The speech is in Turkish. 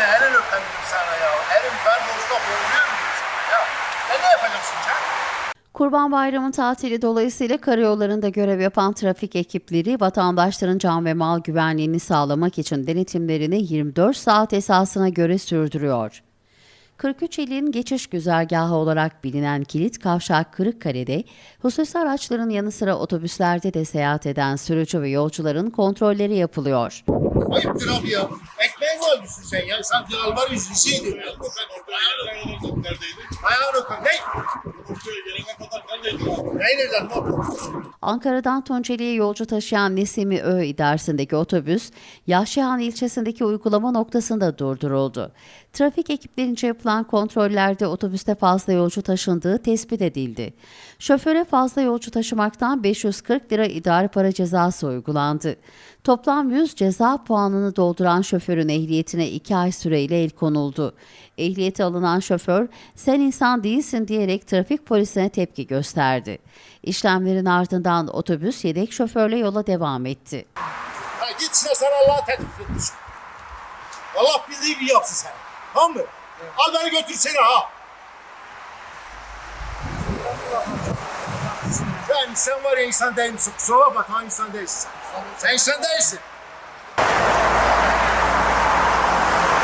Senin elin öpebilirim sana ya. Elin ver boşta boğuluyor muyum ya? Ben ne yapacaksın sen? Kurban Bayramı tatili dolayısıyla karayollarında görev yapan trafik ekipleri vatandaşların can ve mal güvenliğini sağlamak için denetimlerini 24 saat esasına göre sürdürüyor. 43 ilin geçiş güzergahı olarak bilinen kilit kavşak Kırıkkale'de hususi araçların yanı sıra otobüslerde de seyahat eden sürücü ve yolcuların kontrolleri yapılıyor. Ayıptır abi ya. Ekmeğin var düşün sen ya. Sanki alvar yüzlü şeydir. Sen ortaya gelene kadar neredeydin? Ayağını öpün. Ne? Ankara'dan Tunceli'ye yolcu taşıyan Nesimi Ö idaresindeki otobüs, Yahşihan ilçesindeki uygulama noktasında durduruldu. Trafik ekiplerince yapılan kontrollerde otobüste fazla yolcu taşındığı tespit edildi. Şoföre fazla yolcu taşımaktan 540 lira idari para cezası uygulandı. Toplam 100 ceza puanını dolduran şoförün ehliyetine 2 ay süreyle el konuldu. Ehliyeti alınan şoför, sen insan değilsin diyerek trafik polisine tepki gösterdi. İşlemlerin ardından otobüs yedek şoförle yola devam etti. Ha git işte sen Allah'a teklif etmiş. Allah bildiği gibi yapsın sen. Tamam mı? Al beni götür seni ha. Sen, sen var ya insan değil misin? Kusura bakma insan değilsin sen. Sen insan değilsin.